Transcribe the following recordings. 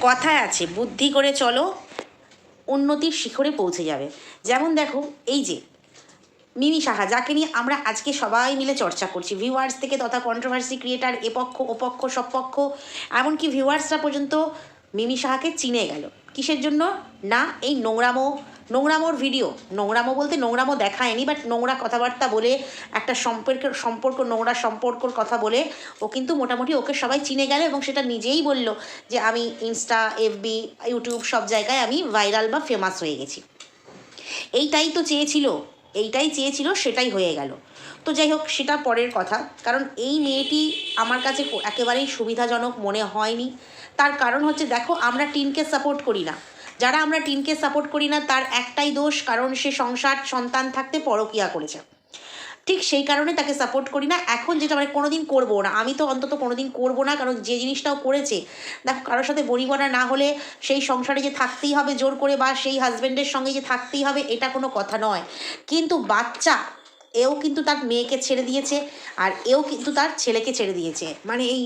কথায় আছে, বুদ্ধি করে চলো, উন্নতির শিখরে পৌঁছে যাবে। যেমন দেখো, এই যে, মিমি সাহা, যাকে নিয়ে আমরা আজকে সবাই মিলে চর্চা করছি ভিউয়ার্স থেকে তথা কন্ট্রোভার্সি ক্রিয়েটার এপক্ষ, ওপক্ষ, সপক্ষ, এমনকি ভিউয়ার্সরা পর্যন্ত মিমি সাহাকে চিনে গেল। কিসের জন্য? না, এই নোংরামো নোংরামোর ভিডিও নোংরামো বলতে নোংরামো দেখায়নি বাট নোংরা কথাবার্তা বলে, একটা সম্পর্কের সম্পর্ক, নোংরা সম্পর্কর কথা বলে, ও কিন্তু মোটামুটি ওকে সবাই চিনে গেল এবং সেটা নিজেই বলল যে আমি ইনস্টা এফবি ইউটিউব সব জায়গায় আমি ভাইরাল বা ফেমাস হয়ে গেছি। এইটাই তো চেয়েছিল, এইটাই চেয়েছিল, সেটাই হয়ে গেল। তো যাই হোক, সেটা পরের কথা। কারণ এই মেয়েটি আমার কাছে একেবারেই সুবিধাজনক মনে হয়নি। তার কারণ হচ্ছে, দেখো, আমরা টিনকে সাপোর্ট করি না। যারা আমরা টিনকে সাপোর্ট করি না, তার একটাই দোষ, কারণ সে সংসার, সন্তান থাকতে পরকিয়া করেছে। ঠিক সেই কারণে তাকে সাপোর্ট করি না। এখন যেটা মানে কোনোদিন করব না। আমি তো অন্তত কোনোদিন করব না, কারণ যে জিনিসটাও করেছে, দেখো, কারোর সাথে বনিবনা না হলে সেই সংসারে যে থাকতেই হবে জোর করে, বা সেই হাজব্যান্ডের সঙ্গে যে থাকতেই হবে, এটা কোনো কথা নয়। কিন্তু বাচ্চা, এও কিন্তু তার মেয়েকে ছেড়ে দিয়েছে, আর এও কিন্তু তার ছেলেকে ছেড়ে দিয়েছে। মানে এই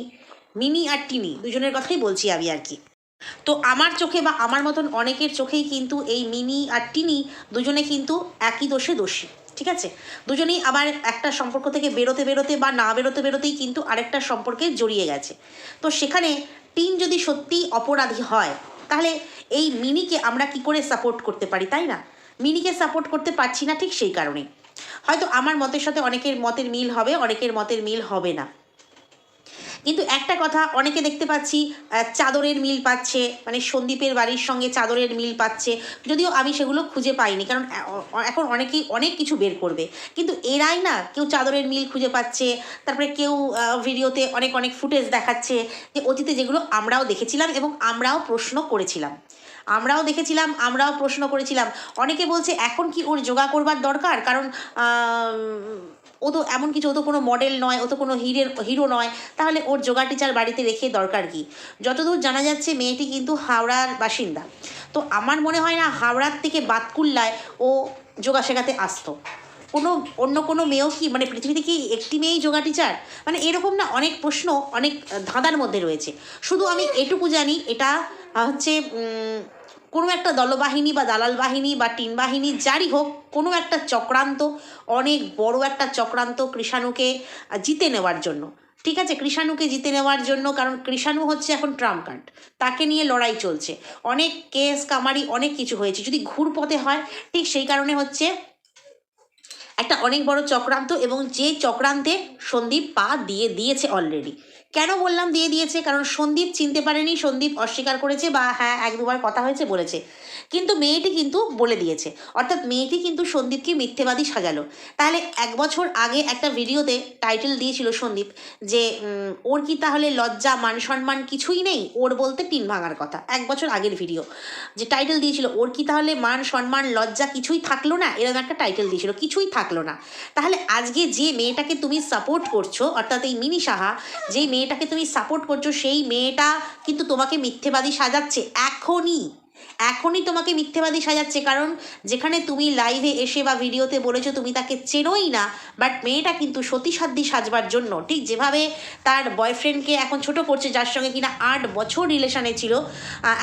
মিনি আর টিনি দুজনের কথাই বলছি আমি আর কি। তো আমার চোখে বা আমার মতন অনেকের চোখেই কিন্তু এই মিনি আর টিনি দুজনে কিন্তু একই দোষে দোষী, ঠিক আছে? দুজনেই আবার একটা সম্পর্ক থেকে বেরোতে বেরোতে বা না বেরোতে বেরোতেই কিন্তু আরেকটা সম্পর্কে জড়িয়ে গেছে। তো সেখানে টিন যদি সত্যিই অপরাধী হয়, তাহলে এই মিনিকে আমরা কি করে সাপোর্ট করতে পারি, তাই না? মিনিকে সাপোর্ট করতে পারছি না ঠিক সেই কারণে। হয়তো আমার মতের সাথে অনেকের মতের মিল হবে, অনেকের মতের মিল হবে না। কিন্তু একটা কথা অনেকে দেখতে পাচ্ছি চাদরের মিল পাচ্ছে মানে সন্দীপের বাড়ির সঙ্গে চাদরের মিল পাচ্ছে। যদিও আমি সেগুলো খুঁজে পাইনি, কারণ এখন অনেকেই অনেক কিছু বের করবে। কিন্তু এরাই না কেউ চাদরের মিল খুঁজে পাচ্ছে, তারপরে কেউ ভিডিওতে অনেক অনেক ফুটেজ দেখাচ্ছে যে অতীতে যেগুলো আমরাও দেখেছিলাম এবং আমরাও প্রশ্ন করেছিলাম। আমরাও দেখেছিলাম, আমরাও প্রশ্ন করেছিলাম। অনেকে বলছে, এখন কি ওর যোগা করবার দরকার? কারণ ও তো এমন কিছু, ও তো কোনো মডেল নয়, ও তো কোনো হিরের হিরো নয়, তাহলে ওর যোগা টিচার বাড়িতে রেখে দরকার কি? যতদূর জানা যাচ্ছে, মেয়েটি কিন্তু হাওড়ার বাসিন্দা। তো আমার মনে হয় না হাওড়ার থেকে বাতকুল্লায় ও যোগা শেখাতে আসতো। কোনো, অন্য কোনো মেয়েও কি মানে পৃথিবীতে কি একটি মেয়েই যোগা টিচার মানে এরকম না, অনেক প্রশ্ন, অনেক ধাঁধার মধ্যে রয়েছে। শুধু আমি এটুকু জানি, এটা হচ্ছে কোনো একটা দলবাহিনী বা দালাল বাহিনী বা টিন বাহিনী, যারই হোক, কোনো একটা চক্রান্ত, অনেক বড় একটা চক্রান্ত কৃষাণুকে জিতে নেওয়ার জন্য। ঠিক আছে, কৃষাণুকে জিতে নেওয়ার জন্য, কারণ কৃষাণু হচ্ছে এখন ট্রাম্প কার্ড তাকে নিয়ে লড়াই চলছে। অনেক কেস, কামারি, অনেক কিছু হয়েছে। যদি ঘুরপথে হয়, ঠিক সেই কারণে হচ্ছে একটা অনেক বড় চক্রান্ত এবং যে চক্রান্তে সন্দীপ পা দিয়ে দিয়েছে অলরেডি কেন বললাম দিয়ে দিয়েছে? কারণ সন্দীপ চিনতে পারেনি, সন্দীপ অস্বীকার করেছে বা হ্যাঁ এক দুবার কথা হয়েছে বলেছে। কিন্তু মেয়েটি কিন্তু বলে দিয়েছে। অর্থাৎ মেয়েটি কিন্তু সন্দীপকে মিথ্যেবাদী সাজালো। তাহলে এক বছর আগে একটা ভিডিওতে টাইটেল দিয়েছিল সন্দীপ যে ওর কি তাহলে লজ্জা মান সম্মান কিছুই নেই? ওর বলতে টিন ভাঙার কথা। এক বছর আগের ভিডিও যে টাইটেল দিয়েছিল, ওর কি তাহলে মান সম্মান লজ্জা কিছুই থাকল না? এরকম একটা টাইটেল দিয়েছিল, কিছুই থাকল না। তাহলে আজকে যে মেয়েটাকে তুমি সাপোর্ট করছ, অর্থাৎ এই মিনি সাহা, যেই মেয়েটাকে তুমি সাপোর্ট করছ, সেই মেয়েটা কিন্তু তোমাকে মিথ্যেবাদী সাজাচ্ছে এখনই। এখনই তোমাকে মিথ্যেবাদী সাজাচ্ছে, কারণ যেখানে তুমি লাইভে এসে বা ভিডিওতে বলেছ তুমি তাকে চেনোই না বাট মেয়েটা কিন্তু সতীসাধ্যী সাজবার জন্য। ঠিক যেভাবে তার বয়ফ্রেন্ডকে এখন ছোট করছে, যার সঙ্গে কিনা আট বছর রিলেশনে ছিল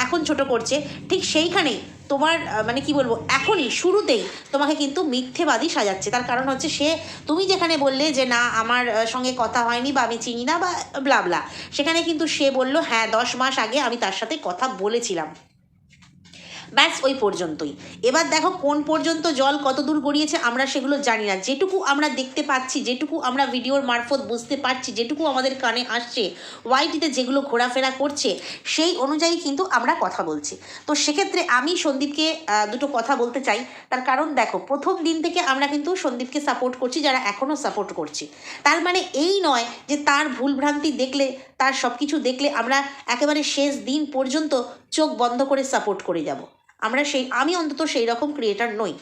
এখন ছোট করছে, ঠিক সেইখানেই তোমার মানে কি বলব, এখনই, শুরুতেই তোমাকে কিন্তু মিথ্যেবাদী সাজাচ্ছে। তার কারণ হচ্ছে সে, তুমি যেখানে বললে যে না, আমার সঙ্গে কথা হয়নি বা আমি চিনি না বা ব্লাবলা সেখানে কিন্তু সে বলল হ্যাঁ দশ মাস আগে আমি তার সাথে কথা বলেছিলাম। ব্যাস ওই পর্যন্তই। এবার দেখো কোন পর্যন্ত জল কত দূর গড়িয়েছে আমরা সেগুলো জানি না। যেটুকু আমরা দেখতে পাচ্ছি, যেটুকু আমরা ভিডিওর মারফত বুঝতে পারছি, যেটুকু আমাদের কানে আসছে, ওয়াইটিতে যেগুলো ঘোরাফেরা করছে, সেই অনুযায়ী কিন্তু আমরা কথা বলছি। তো সেক্ষেত্রে আমি সন্দীপকে দুটো কথা বলতে চাই। তার কারণ দেখো, প্রথম দিন থেকে আমরা কিন্তু সন্দীপকে সাপোর্ট করছি, যারা এখনও সাপোর্ট করছি। তার মানে এই নয় যে তার ভুলভ্রান্তি দেখলে, তার সব কিছু দেখলে আমরা একেবারে শেষ দিন পর্যন্ত চোখ বন্ধ করে সাপোর্ট করে যাব। আমরা সেই, আমি অন্তত সেই রকম ক্রিয়েটার নই।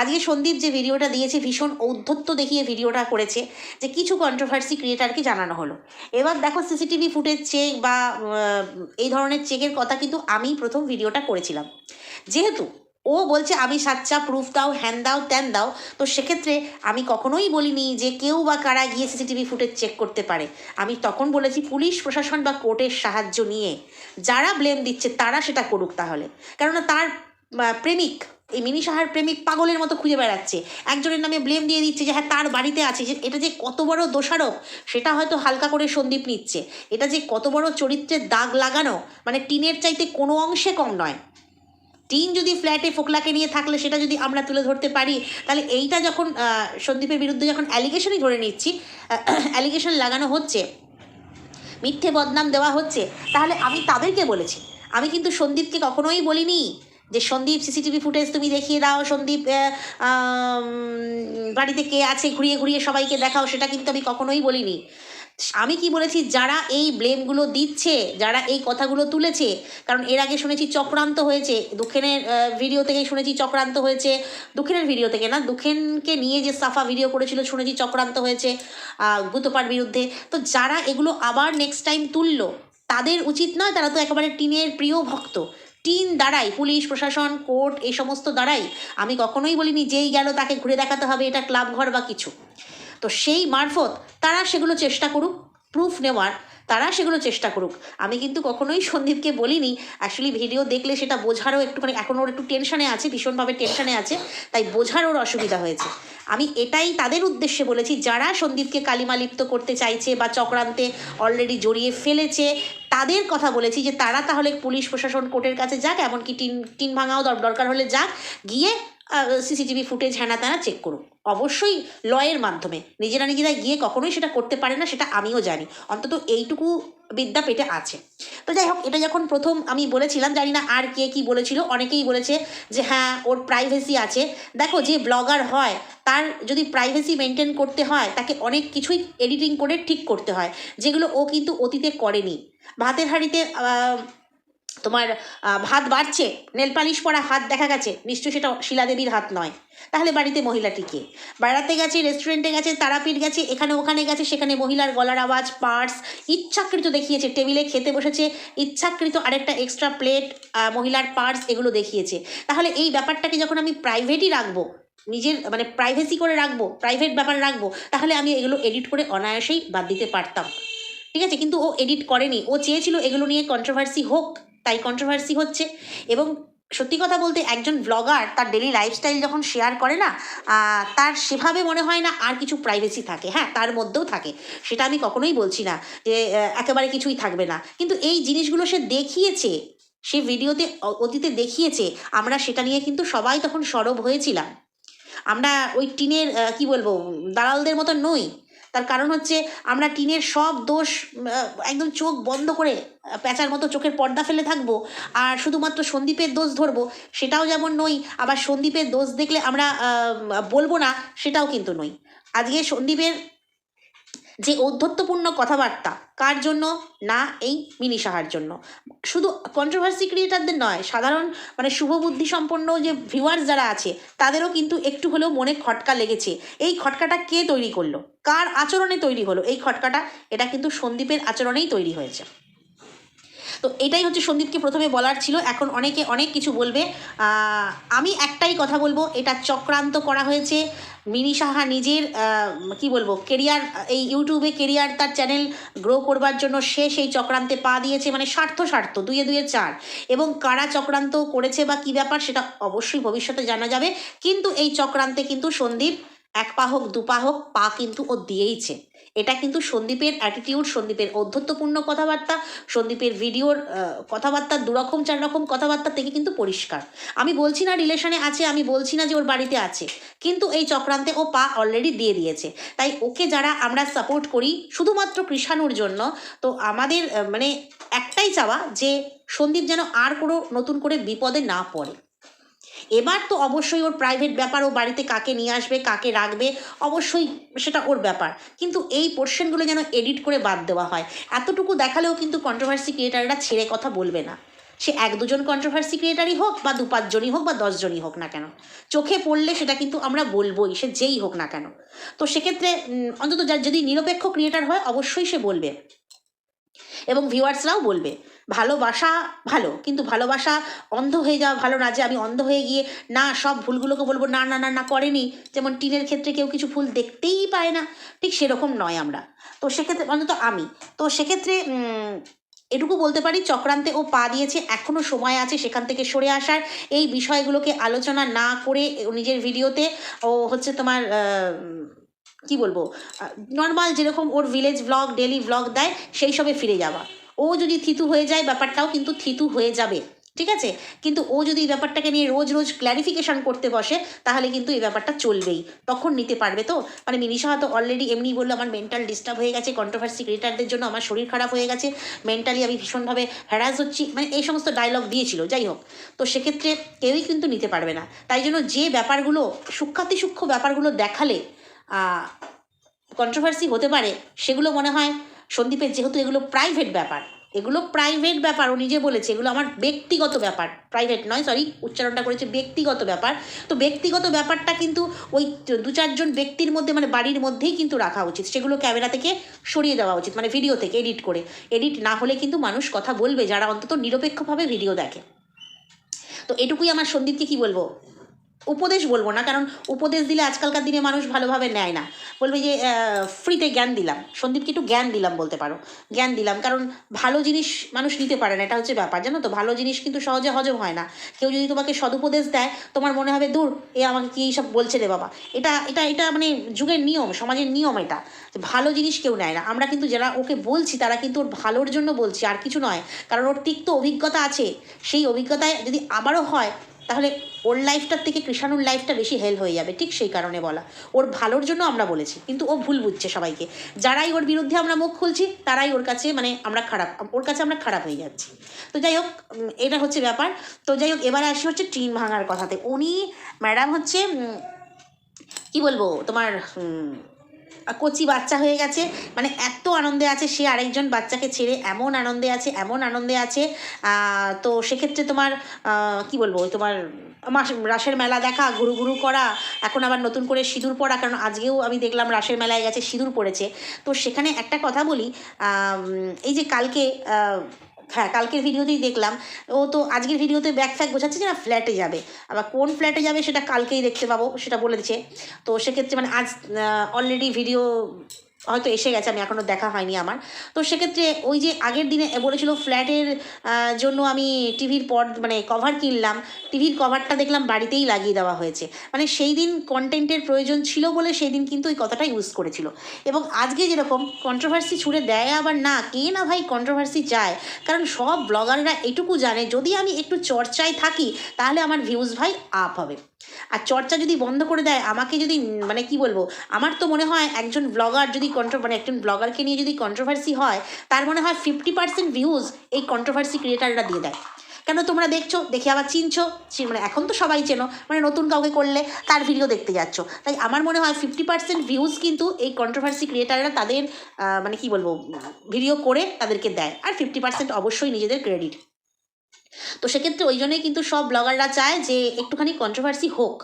আজকে সন্দীপ যে ভিডিওটা দিয়েছে, ভীষণ ঔদ্ধত্য দেখিয়ে ভিডিওটা করেছে যে কিছু কন্ট্রোভার্সি ক্রিয়েটারকে জানানো হলো। এবার দেখো সিসিটিভি ফুটেজ চেক বা এই ধরনের চেকের কথা কিন্তু আমি প্রথম ভিডিওটা করেছিলাম। যেহেতু ও বলছে, আমি সাচ্চা প্রুফ দাও হ্যান দাও ত্যান দাও। তো সেক্ষেত্রে আমি কখনোই বলিনি যে কেউ বা কারা গিয়ে সিসিটিভি ফুটেজ চেক করতে পারে। আমি তখন বলেছি, পুলিশ, প্রশাসন বা কোর্টের সাহায্য নিয়ে যারা ব্লেম দিচ্ছে, তারা সেটা করুক তাহলে। কেননা তার প্রেমিক, এই মিনি সাহার প্রেমিক পাগলের মতো খুঁজে বেড়াচ্ছে। একজনের নামে ব্লেম দিয়ে দিচ্ছে যে হ্যাঁ তার বাড়িতে আছে। যে এটা যে কত বড় দোষারোপ, সেটা হয়তো হালকা করে সন্দীপ নিচ্ছে। এটা যে কত বড় চরিত্রের দাগ লাগানো মানে টিনের চাইতে কোনো অংশে কম নয়। টিন যদি ফ্ল্যাটে ফোকলাকে নিয়ে থাকলে, সেটা যদি আমরা তুলে ধরতে পারি, তাহলে এইটা যখন সন্দীপের বিরুদ্ধে যখন অ্যালিগেশনই ধরে নিচ্ছি অ্যালিগেশন লাগানো হচ্ছে, মিথ্যে বদনাম দেওয়া হচ্ছে, তাহলে আমি তাদেরকে বলেছি। আমি কিন্তু সন্দীপকে কখনোই বলিনি। যে সন্দীপ সিসিটিভি ফুটেজ তুমি দেখিয়ে দাও, সন্দীপ বাড়িতে কে আছে, ঘুরিয়ে ঘুরিয়ে সবাইকে দেখাও, সেটা কিন্তু আমি কখনোই বলিনি। আমি কি বলেছি, যারা এই ব্লেমগুলো দিচ্ছে, যারা এই কথাগুলো তুলেছে, কারণ এর আগে শুনেছি চক্রান্ত হয়েছে, দুঃখেনের ভিডিও থেকে শুনেছি চক্রান্ত হয়েছে, দুঃখেনের ভিডিও থেকে না, দুঃখেনকে নিয়ে যে সাফা ভিডিও করেছিল, শুনেছি চক্রান্ত হয়েছে গুতপার বিরুদ্ধে। তো যারা এগুলো আবার নেক্সট টাইম তুললো, তাদের উচিত নয়, তারা তো একেবারে টিনের প্রিয় ভক্ত। টিন দ্বারাই পুলিশ, প্রশাসন, কোর্ট, এই সমস্ত দ্বারাই আমি কখনোই বলিনি যেই গেল তাকে ঘুরে দেখাতে হবে, এটা ক্লাব ঘর বা কিছু। তো সেই মারফত তারা সেগুলো চেষ্টা করুক প্রুফ নেওয়ার তারা সেগুলো চেষ্টা করুক। আমি কিন্তু কখনোই সন্দীপকে বলিনি। অ্যাকচুয়ালি ভিডিও দেখলে সেটা বোঝারও একটুখানি, এখন ওর একটু টেনশনে আছে, ভীষণভাবে টেনশনে আছে, তাই বোঝার ওর অসুবিধা হয়েছে। আমি এটাই তাদের উদ্দেশ্যে বলেছি, যারা সন্দীপকে কালিমালিপ্ত করতে চাইছে বা চক্রান্তে অলরেডি জড়িয়ে ফেলেছে, তাদের কথা বলেছি যে তারা তাহলে পুলিশ প্রশাসন কোর্টের কাছে যাক, এমনকি টিন টিন ভাঙাও দর- দরকার হলে যাক, গিয়ে সিসিটিভি ফুটেজ হ্যানা ত্যানা চেক করুক অবশ্যই লয়ের মাধ্যমে। নিজেরা নিজেরা গিয়ে কখনোই সেটা করতে পারে না, সেটা আমিও জানি। অন্তত এইটুকু বিদ্যা পেটে আছে। তো যাই হোক, এটা যখন প্রথম আমি বলেছিলাম, জানি না আর কে কি বলেছিল, অনেকেই বলেছে যে হ্যাঁ ওর প্রাইভেসি আছে। দেখো, যে ব্লগার হয়, তার যদি প্রাইভেসি মেনটেন করতে হয়, তাকে অনেক কিছুই এডিটিং করে ঠিক করতে হয়, যেগুলো ও কিন্তু অতীতে করেনি। ভাতের হাঁড়িতে তোমার আহ, ভাত বাড়ছে নেল পালিশ পরা হাত দেখা গেছে নিশ্চয়ই সেটা শিলাদেবীর হাত নয়। তাহলে বাড়িতে মহিলাটি কে? বেড়াতে গেছে রেস্টুরেন্টে গেছে তারাপীঠ গেছে এখানে ওখানে গেছে সেখানে মহিলার গলার আওয়াজ পার্স ইচ্ছাকৃত দেখিয়েছে টেবিলে খেতে বসেছে ইচ্ছাকৃত আরেকটা এক্সট্রা প্লেট মহিলার পার্স এগুলো দেখিয়েছে। তাহলে এই ব্যাপারটাকে যখন আমি প্রাইভেটই রাখব নিজের মানে প্রাইভেসি করে রাখব প্রাইভেট ব্যাপার রাখব তাহলে আমি এগুলো এডিট করে অনায়াসেই বাদ দিতে পারতাম। ঠিক আছে? কিন্তু ও এডিট করেনি। ও চেয়েছিল এগুলো নিয়ে কন্ট্রোভার্সি হোক তাই কন্ট্রোভার্সি হচ্ছে। এবং সত্যি কথা বলতে একজন ব্লগার তার ডেলি লাইফস্টাইল যখন শেয়ার করে না তার সেভাবে মনে হয় না আর কিছু প্রাইভেসি থাকে। হ্যাঁ তার মধ্যেও থাকে। সেটা আমি কখনোই বলছি না যে একেবারে কিছুই থাকবে না। কিন্তু এই জিনিসগুলো সে দেখিয়েছে, সে ভিডিওতে অতীতে দেখিয়েছে, আমরা সেটা নিয়ে কিন্তু সবাই তখন সরব হয়েছিলাম। আমরা ওই টিনের কি বলব দালালদের মতো নই। তার কারণ হচ্ছে আমরা টিনের সব দোষ একদম চোখ বন্ধ করে প্যাঁচার মতো চোখের পর্দা ফেলে থাকব। আর শুধুমাত্র সন্দীপের দোষ ধরবো, সেটাও যেমন নই, আবার সন্দীপের দোষ দেখলে আমরা বলব না, সেটাও কিন্তু নই। আজকে সন্দীপের যে ঔদ্ধত্যপূর্ণ কথাবার্তা, কার জন্য? না, এই মিনি সাহার জন্য। শুধু কন্ট্রোভার্সি ক্রিয়েটারদের নয়, সাধারণ মানে শুভবুদ্ধি সম্পন্ন যে ভিউয়ার্স যারা আছে, তাদেরও কিন্তু একটু হলেও মনে খটকা লেগেছে। এই খটকাটা কে তৈরি করল? কার আচরণে তৈরি হলো? এই খটকাটা, এটা কিন্তু সন্দীপের আচরণেই তৈরি হয়েছে। তো এটাই হচ্ছে সন্দীপকে প্রথমে বলার ছিল। এখন অনেকে অনেক কিছু বলবে। আমি একটাই কথা বলব, এটা চক্রান্ত করা হয়েছে। মিনি সাহা নিজের কি বলব কেরিয়ার এই ইউটিউবে কেরিয়ার তার চ্যানেল গ্রো করবার জন্য সে সেই চক্রান্তে পা দিয়েছে মানে স্বার্থ স্বার্থ, দুয়ে দুয়ে চার। এবং কারা চক্রান্ত করেছে বা কী ব্যাপার সেটা অবশ্যই ভবিষ্যতে জানা যাবে। কিন্তু এই চক্রান্তে কিন্তু সন্দীপ এক পা হোক, দু পা হোক, পা কিন্তু ও দিয়েইছে। এটা কিন্তু সন্দীপের অ্যাটিটিউড সন্দীপের ঔদ্ধত্যপূর্ণ কথাবার্তা, সন্দীপের ভিডিওর কথাবার্তা, দুরকম চার রকম কথাবার্তা থেকে কিন্তু পরিষ্কার। আমি বলছি না রিলেশনে আছে, আমি বলছি না যে ওর বাড়িতে আছে, কিন্তু এই চক্রান্তে ও পা অলরেডি দিয়ে দিয়েছে। তাই ওকে যারা আমরা সাপোর্ট করি, শুধুমাত্র কৃষাণুর জন্য, তো আমাদের মানে একটাই চাওয়া যে সন্দীপ যেন আর কোনো নতুন করে বিপদে না পড়ে। এবার তো অবশ্যই ওর প্রাইভেট ব্যাপার, ও বাড়িতে কাকে নিয়ে আসবে, কাকে রাখবে, অবশ্যই সেটা ওর ব্যাপার। কিন্তু এই পোর্শনগুলো যেন এডিট করে বাদ দেওয়া হয়। এতটুকু দেখালেও কিন্তু কন্ট্রোভার্সি ক্রিয়েটাররা ছেড়ে কথা বলবে না। সে এক দুজন কন্ট্রোভার্সি ক্রিয়েটারই হোক বা দু পাঁচজনই হোক বা দশজনই হোক না কেন। চোখে পড়লে সেটা কিন্তু আমরা বলবোই, সে যেই হোক না কেন। তো সেক্ষেত্রে অন্তত যার যদি নিরপেক্ষ ক্রিয়েটার হয়, অবশ্যই সে বলবে। এবং ভিউয়ার্সরাও বলবে। ভালোবাসা ভালো, কিন্তু ভালোবাসা অন্ধ হয়ে যাওয়া ভালো না যে আমি অন্ধ হয়ে গিয়ে না সব ভুলগুলোকে বলব, না না না না করেনি। যেমন টিনের ক্ষেত্রে কেউ কিছু ভুল দেখতেই পায় না। ঠিক সেরকম নয় আমরা। তো সেক্ষেত্রে অন্তত আমি। তো সেক্ষেত্রে এটুকু বলতে পারি, চক্রান্তে ও পা দিয়েছে এখনও সময় আছে সেখান থেকে সরে আসার। এই বিষয়গুলোকে আলোচনা না করে নিজের ভিডিওতে ও হচ্ছে তোমার কি বলব নর্মাল যেরকম ওর ভিলেজ ব্লগ ডেলি ব্লগ দেয়, সেই সবে ফিরে যাওয়া। ও যদি থিতু হয়ে যায়, ব্যাপারটাও কিন্তু থিতু হয়ে যাবে। ঠিক আছে? কিন্তু ও যদি এই ব্যাপারটাকে নিয়ে রোজ রোজ ক্ল্যারিফিকেশন করতে বসে, তাহলে কিন্তু এই ব্যাপারটা চলবেই। তখন নিতে পারবে তো? মানে মিনিশা তো অলরেডি এমনি বলল, আমার মেন্টাল ডিস্টার্ব হয়ে গেছে কন্ট্রোভার্সি ক্রিয়েটারদের জন্য আমার শরীর খারাপ হয়ে গেছে মেন্টালি আমি ভীষণভাবে হ্যারাস হচ্ছি। মানে এই সমস্ত ডায়লগ দিয়েছিল, যাই হোক। তো সেক্ষেত্রে কেউই কিন্তু নিতে পারবে না। তাই জন্য যে ব্যাপারগুলো সূক্ষাতি সূক্ষ্ম ব্যাপারগুলো দেখালে কন্ট্রোভার্সি হতে পারে, সেগুলো মনে হয় সন্দীপের যেহেতু এগুলো প্রাইভেট ব্যাপার, এগুলো প্রাইভেট ব্যাপার, ও নিজে বলেছে, এগুলো আমার ব্যক্তিগত ব্যাপার প্রাইভেট নয় সরি উচ্চারণটা করেছে ব্যক্তিগত ব্যাপার, তো ব্যক্তিগত ব্যাপারটা কিন্তু ওই দু চারজন ব্যক্তির মধ্যে মানে বাড়ির মধ্যেই কিন্তু রাখা উচিত, সেগুলো ক্যামেরা থেকে সরিয়ে দেওয়া উচিত মানে ভিডিও থেকে এডিট করে এডিট না হলে কিন্তু মানুষ কথা বলবে, যারা অন্তত নিরপেক্ষভাবে ভিডিও দেখে। তো এটুকুই আমার সন্দীপকে কি বলব? উপদেশ বলব না, কারণ উপদেশ দিলে আজকালকার দিনে মানুষ ভালোভাবে নেয় না। বলবে যে ফ্রিতে জ্ঞান দিলাম। সন্দীপকে একটু জ্ঞান দিলাম বলতে পারো। জ্ঞান দিলাম, কারণ ভালো জিনিস মানুষ নিতে পারে না, এটা হচ্ছে ব্যাপার, জানো তো? ভালো জিনিস কিন্তু সহজে হজম হয় না। কেউ যদি তোমাকে সদুপদেশ দেয়, তোমার মনে হবে, দূর, এ আমাকে কী সব বলছে রে বাবা? এটা এটা এটা মানে যুগের নিয়ম, সমাজের নিয়ম এটা। ভালো জিনিস কেউ নেয় না। আমরা কিন্তু যারা ওকে বলছি, তারা কিন্তু ওর ভালোর জন্য বলছি, আর কিছু নয়। কারণ ওর তিক্ত অভিজ্ঞতা আছে। সেই অভিজ্ঞতায় যদি আবারও হয় তাহলে ওর লাইফটার থেকে কৃষাণুর লাইফটা বেশি হেল হয়ে যাবে, ঠিক সেই কারণে বলা। ওর ভালোর জন্য আমরা বলেছি, কিন্তু ও ভুল বুঝছে সবাইকে। যারাই ওর বিরুদ্ধে আমরা মুখ খুলছি, তারাই ওর কাছে মানে আমরা খারাপ, ওর কাছে আমরা খারাপ হয়ে যাচ্ছি। তো যাই হোক এটা হচ্ছে ব্যাপার। তো যাই হোক, এবারে আসি হচ্ছে টিন ভাঙার কথাতে। উনি ম্যাডাম হচ্ছে কি বলব, তোমার কচি বাচ্চা হয়ে গেছে। মানে এত আনন্দে আছে সে আরেকজন বাচ্চাকে ছেড়ে এমন আনন্দে আছে, এমন আনন্দে আছে। তো সেক্ষেত্রে তোমার কি বলব, তোমার মাস, রাসের মেলা দেখা, ঘুরু ঘুরু করা, এখন আবার নতুন করে সিঁদুর পরা, কারণ আজকেও আমি দেখলাম রাসের মেলায় গেছে সিঁদুর পড়েছে। তো সেখানে একটা কথা বলি এই যে কালকে হ্যাঁ কালকের ভিডিওতেই দেখলাম। ও তো আজকের ভিডিওতে ব্যাগ ফ্যাগ বোঝাচ্ছে যে না ফ্ল্যাটে যাবে। আবার কোন ফ্ল্যাটে যাবে সেটা কালকেই দেখতে পাবো, সেটা বলে দিচ্ছে। তো সেক্ষেত্রে মানে আজ অলরেডি ভিডিও হয়তো এসে গেছে, আমি এখনও দেখা হয়নি আমার। তো সেক্ষেত্রে ওই যে আগের দিনে বলেছিল ফ্ল্যাটের জন্য আমি টিভির পর মানে কভার কিনলাম, টিভির কভারটা দেখলাম বাড়িতেই লাগিয়ে দেওয়া হয়েছে। মানে সেই দিন কন্টেন্টের প্রয়োজন ছিল বলে সেই দিন কিন্তু ওই কথাটা ইউজ করেছিল। এবং আজকে যেরকম কন্ট্রোভার্সি ছুড়ে দেয় আবার না, কে না ভাই কন্ট্রোভার্সি চায়? কারণ সব ব্লগাররা এটুকু জানে, যদি আমি একটু চর্চায় থাকি, তাহলে আমার ভিউজ ভাই আপ হবে। আর চর্চা যদি বন্ধ করে দেয়, আমাকে যদি মানে কি বলব, আমার তো মনে হয় একজন ব্লগার যদি কন্ট্রো মানে একজন ব্লগারকে নিয়ে যদি কন্ট্রোভার্সি হয়, তার মনে হয় ফিফটি পার্সেন্ট ভিউজ এই কন্ট্রোভার্সি ক্রিয়েটাররা দিয়ে দেয়। কেন তোমরা দেখছ, দেখে আবার চিনছো মানে এখন তো সবাই চেনো মানে নতুন কাউকে করলে তার ভিডিও দেখতে যাচ্ছ। তাই আমার মনে হয় ফিফটি পার্সেন্ট ভিউজ কিন্তু এই কন্ট্রোভার্সি ক্রিয়েটাররা তাদের মানে কি বলব ভিডিও করে তাদেরকে দেয়। আর ফিফটি পার্সেন্ট অবশ্যই নিজেদের ক্রেডিট তো সেক্ষেত্রে ওই জন্যই কিন্তু সব ব্লগাররা চায় যে একটুখানি কন্ট্রোভার্সি হোক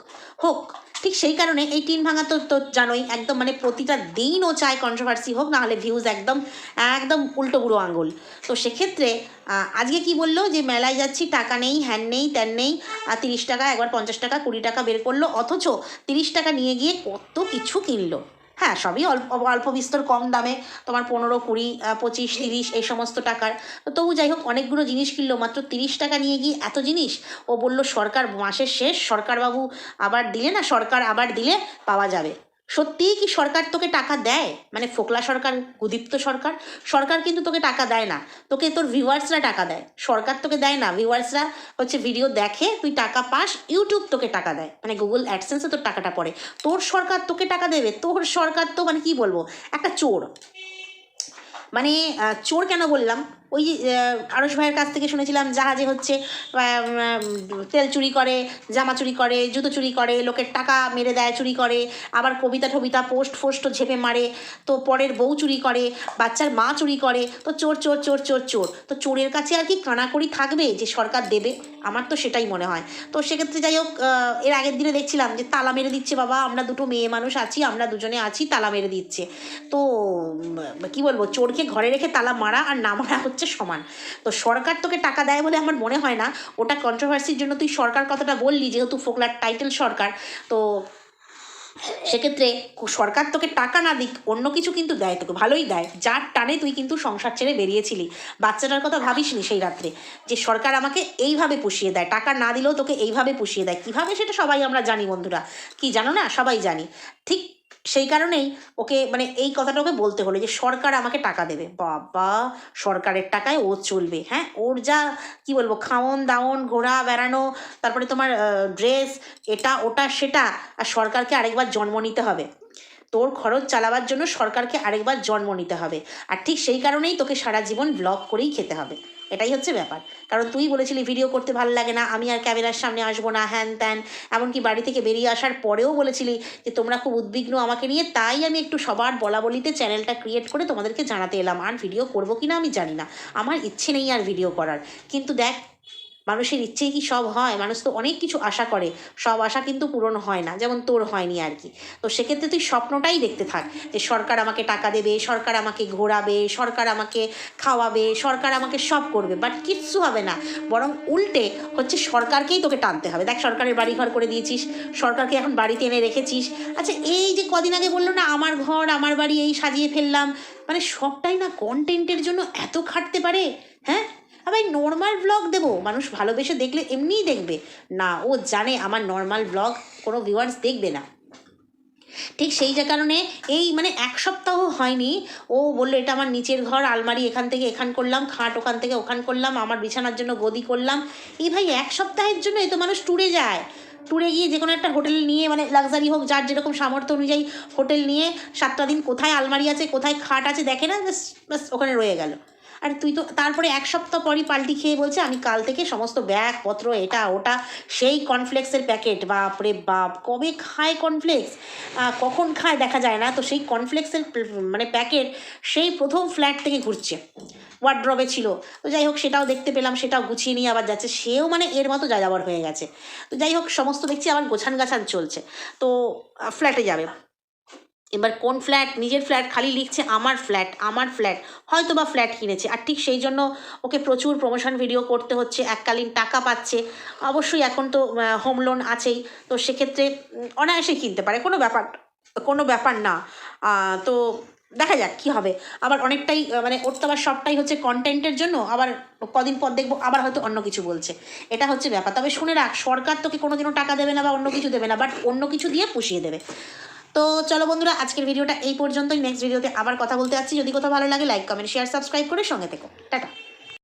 হোক। ঠিক সেই কারণে এই টিন ভাঙা তো তো জানোই, একদম মানে প্রতিটা দিন ও চায় কন্ট্রোভার্সি হোক নাহলে ভিউজ একদম একদম উল্টো বুড়ো আঙুল। তো সেক্ষেত্রে আজকে কি বলল যে মেলায় যাচ্ছি, টাকা নেই হ্যান নেই, ত্যান নেই আর তিরিশ টাকা, একবার পঞ্চাশ টাকা, কুড়ি টাকা বের করল, অথচ তিরিশ টাকা নিয়ে গিয়ে কত কিছু কিনলো। হ্যাঁ সবই অল্প অল্প বিস্তর কম দামে। তোমার পনেরো, কুড়ি পঁচিশ, তিরিশ, এই সমস্ত টাকার। তবু যাই হোক, অনেকগুলো জিনিস কিনলো। মাত্র তিরিশ টাকা নিয়ে গিয়ে এত জিনিস? ও বলল, সরকার মাসের শেষ, সরকারবাবু আবার দিলে না? সরকার আবার দিলে পাওয়া যাবে। সত্যিই কি সরকার তোকে টাকা দেয়? মানে ফোকলা সরকার গুদীপ্ত সরকার? সরকার কিন্তু তোকে টাকা দেয় না। তোকে তোর ভিউয়ার্সরা টাকা দেয়। সরকার তোকে দেয় না। ভিউয়ার্সরা হচ্ছে ভিডিও দেখে, তুই টাকা পাস ইউটিউব তোকে টাকা দেয়। মানে গুগল অ্যাডসেন্সে তোর টাকাটা পড়ে। তোর সরকার তোকে টাকা দেবে। তোর সরকার তো মানে কি বলব? একটা চোর। মানে চোর কেন বললাম? ওই আড়স ভাইয়ের কাছ থেকে শুনেছিলাম জাহাজে হচ্ছে তেল চুরি করে, জামা চুরি করে, জুতো চুরি করে, লোকের টাকা মেরে দেয়, চুরি করে, আবার কবিতা টবিতা পোস্ট ফোস্ট ঝেপে মারে, তো পরের বউ চুরি করে, বাচ্চার মা চুরি করে, তো চোর চোর চোর চোর চোর, তো চোরের কাছে আর কি কানাকড়ি থাকবে যে সরকার দেবে? আমার তো সেটাই মনে হয়। তো সেক্ষেত্রে যাই হোক এর আগের দিনে দেখছিলাম যে তালা মেরে দিচ্ছে বাবা, আমরা দুটো মেয়ে মানুষ আছি, আমরা দুজনে আছি, তালা মেরে দিচ্ছে। তো কি বলব, চোরকে ঘরে রেখে তালা মারা আর না মারা হচ্ছে সমান। তো সরকার তোকে টাকা দেয় বলে আমার মনে হয় না। ওটা কন্ট্রোভার্সির জন্য তুই সরকার কথাটা বললি, যেহেতু ফোকলার টাইটেল সরকার। তো সেক্ষেত্রে সরকার তোকে টাকা না দিক, অন্য কিছু কিন্তু দেয় তোকে, ভালোই দেয়। যার টানে তুই কিন্তু সংসার ছেড়ে বেরিয়েছিলি। বাচ্চাটার কথা ভাবিসনি সেই রাত্রে, যে সরকার আমাকে এইভাবে পুষিয়ে দেয়। টাকা না দিলেও তোকে এইভাবে পুষিয়ে দেয়। কীভাবে সেটা সবাই আমরা জানি বন্ধুরা। কি জানো না? সবাই জানি। ঠিক সেই কারণেই ওকে মানে এই কথাটা ওকে বলতে হলো যে, সরকার আমাকে টাকা দেবে। বাবা, সরকারের টাকায় ও চলবে হ্যাঁ? ওর যা, কি বলব, খাওন, দাওন, ঘোরা, বেড়ানো, তারপরে তোমার ড্রেস এটা, ওটা, সেটা, আর সরকারকে আরেকবার জন্ম নিতে হবে। তোর খরচ চালাবার জন্য সরকারকে আরেকবার জন্ম নিতে হবে। আর ঠিক সেই কারণেই তোকে সারা জীবন ব্লগ করেই খেতে হবে। এটাই হচ্ছে ব্যাপার। কারণ তুই বলেছিলি ভিডিও করতে ভালো লাগে না, আমি আর ক্যামেরার সামনে আসব না, হ্যান ত্যান। এমনকি বাড়ি থেকে বেরিয়ে আসার পরেও বলেছিলি যে তোমরা খুব উদ্বিগ্ন আমাকে নিয়ে, তাই আমি একটু সবার বলা বলিতে চ্যানেলটা ক্রিয়েট করে তোমাদেরকে জানাতে এলাম, আর ভিডিও করব কি না আমি জানি না। আমার ইচ্ছে নেই আর ভিডিও করার। কিন্তু দেখ মানুষের ইচ্ছেই কি সব হয়? মানুষ তো অনেক কিছু আশা করে। সব আশা কিন্তু পূরণ হয় না, যেমন তোর হয়নি আর কি। তো সেক্ষেত্রে তুই স্বপ্নটাই দেখতে থাক যে সরকার আমাকে টাকা দেবে, সরকার আমাকে ঘোরাবে, সরকার আমাকে খাওয়াবে, সরকার আমাকে সব করবে। বাট কিচ্ছু হবে না। বরং উল্টে হচ্ছে সরকারকেই তোকে টানতে হবে। দেখ, সরকারের বাড়ি ঘর করে দিয়েছিস, সরকারকে এখন বাড়িতে এনে রেখেছিস। আচ্ছা এই যে কদিন আগে বলল না, আমার ঘর, আমার বাড়ি এই সাজিয়ে ফেললাম। মানে সবটাই না কন্টেন্টের জন্য এত খাটতে পারে? হ্যাঁ? আবার নর্মাল ব্লগ দেবো। মানুষ ভালোবেসে দেখলে এমনিই দেখবে। না, ও জানে আমার নর্মাল ব্লগ কোনো ভিউয়ার্স দেখবে না। ঠিক সেই যে কারণে এই মানে এক সপ্তাহ হয়নি। ও বলল, এটা আমার নিচের ঘর, আলমারি এখান থেকে এখান করলাম, খাট ওখান থেকে ওখান করলাম, আমার বিছানার জন্য গদি করলাম। এই ভাই, এক সপ্তাহের জন্য এ তো মানুষ ট্যুরে যায়। ট্যুরে গিয়ে যে কোনো একটা হোটেল নিয়ে মানে লাক্সারি হোক, যার যেরকম সামর্থ্য অনুযায়ী হোটেল নিয়ে, সাতটা দিন কোথায় আলমারি আছে, কোথায় খাট আছে, দেখে না, ব্যাস ব্যাস, ওখানে রয়ে গেল। আর তুই তো তারপরে এক সপ্তাহ পরই পাল্টি খেয়ে বলছে, আমি কাল থেকে সমস্ত ব্যাগপত্র, এটা, ওটা, সেই কর্নফ্লেক্সের প্যাকেট। বাপরে বাপ, কবে খায় কর্নফ্লেক্স? কখন খায় দেখা যায় না। তো সেই কর্নফ্লেক্সের মানে প্যাকেট সেই প্রথম ফ্ল্যাট থেকে ঘুরছে। ওয়ার্ড্রবে ছিল। তো যাই হোক, সেটাও দেখতে পেলাম, সেটাও গুছিয়ে নিয়ে আবার যাচ্ছে। সেও মানে এর মতো যাযাবর হয়ে গেছে। তো যাই হোক, সমস্ত দেখছি আবার গোছান গাছান চলছে। তো ফ্ল্যাটে যাবে। এবার কোন ফ্ল্যাট নিজের ফ্ল্যাট খালি লিখছে আমার ফ্ল্যাট আমার ফ্ল্যাট হয়তো বা ফ্ল্যাট কিনেছে। আর ঠিক সেই জন্য ওকে প্রচুর প্রমোশন ভিডিও করতে হচ্ছে। এককালীন টাকা পাচ্ছে। অবশ্যই এখন তো হোম লোন আছেই। তো সেক্ষেত্রে অনায়াসে কিনতে পারে। কোনো ব্যাপার কোনো ব্যাপার না। তো দেখা যাক কী হবে। আবার অনেকটাই মানে ওর তো আবার সবটাই হচ্ছে কন্টেন্টের জন্য। আবার কদিন পর দেখব আবার হয়তো অন্য কিছু বলছে। এটা হচ্ছে ব্যাপার। তবে শুনে রাখ, সরকার তোকে কোনোদিনও টাকা দেবে না বা অন্য কিছু দেবে না বাট অন্য কিছু দিয়ে পুষিয়ে দেবে। তো চলো বন্ধুরা, আজকের ভিডিওটা এই পর্যন্তই। নেক্সট ভিডিওতে আবার কথা বলতে আসছি যদি কোথাও ভালো লাগে লাইক কমেন্ট শেয়ার সাবস্ক্রাইব করে সঙ্গে থেকো। টাটা।